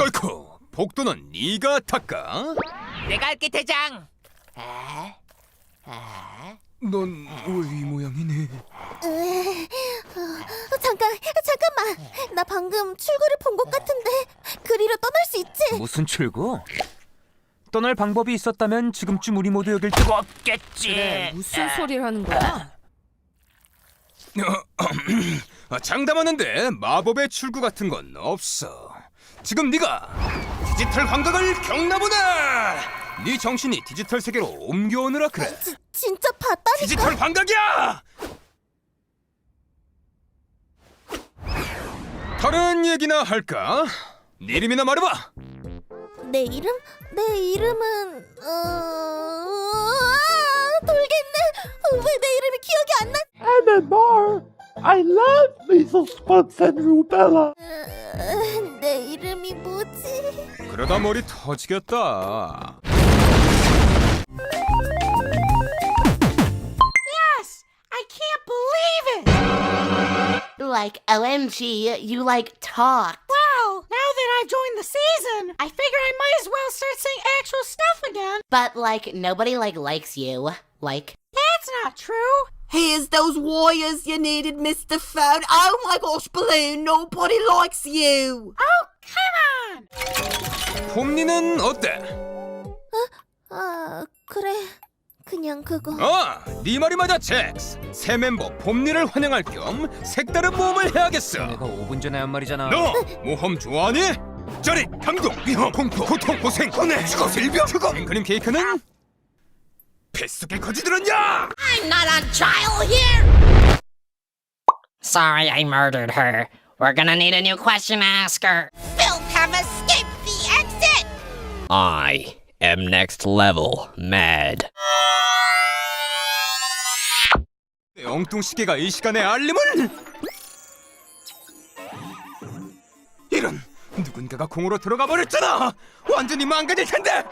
어이쿠 복도는 네가 탈까? 내가 할게 대장. 아, 아. 넌 왜 이 모양이니? 어, 잠깐, 잠깐만. 나 방금 출구를 본 것 같은데 그리로 떠날 수 있지? 무슨 출구? 떠날 방법이 있었다면 지금쯤 우리 모두 여길 뜨고 없겠지. 네. 무슨 소리를 하는 거야? 아, 장담하는데 마법의 출구 같은 건 없어. 지금 네가 디지털 환각을 겪나보다. 네 정신이 디지털 세계로 옮겨오느라 그래. 지, 진짜 봤다니까. 디지털 환각이야. 다른 얘기나 할까? 네 이름이나 말해봐. 내 이름? 내 이름은 어... I love measles, mumps, and rubella. 어, 내 이름이 뭐지? 그러다 머리 터지겠다. I can't believe it! Like, OMG, you like talk. Wow, now that I've joined the season, I figure I might as well start saying actual stuff again. But, like, nobody, like, likes you. Like, That's not true. Here's those wires you needed, Mr. Phone. Oh my gosh, Balloon, nobody likes you. Oh, come on! 폼니는 어때? 아, 그래. 그냥 그거. 아, 네 말이 맞아, 잭스. 새 멤버 봄니를 환영할 겸 색다른 모험을 해야겠어. 내가 5분 전에 한 말이잖아. 너 모험 좋아하니? 저리 감동, 위험, 공포, 고통, 고생, 혼내, 죽어, 일병, 죽어. 앵크림 케이크는 뱃속에 거지 들었냐? I'm not a child here! Sorry, I murdered her. We're gonna need a new question to ask her. Phil have escaped the exit! I am next level mad. 내 엉뚱 시계가 이 시간에 알림을? 이런 누군가가 공으로 들어가 버렸잖아. 완전히 망가질 텐데.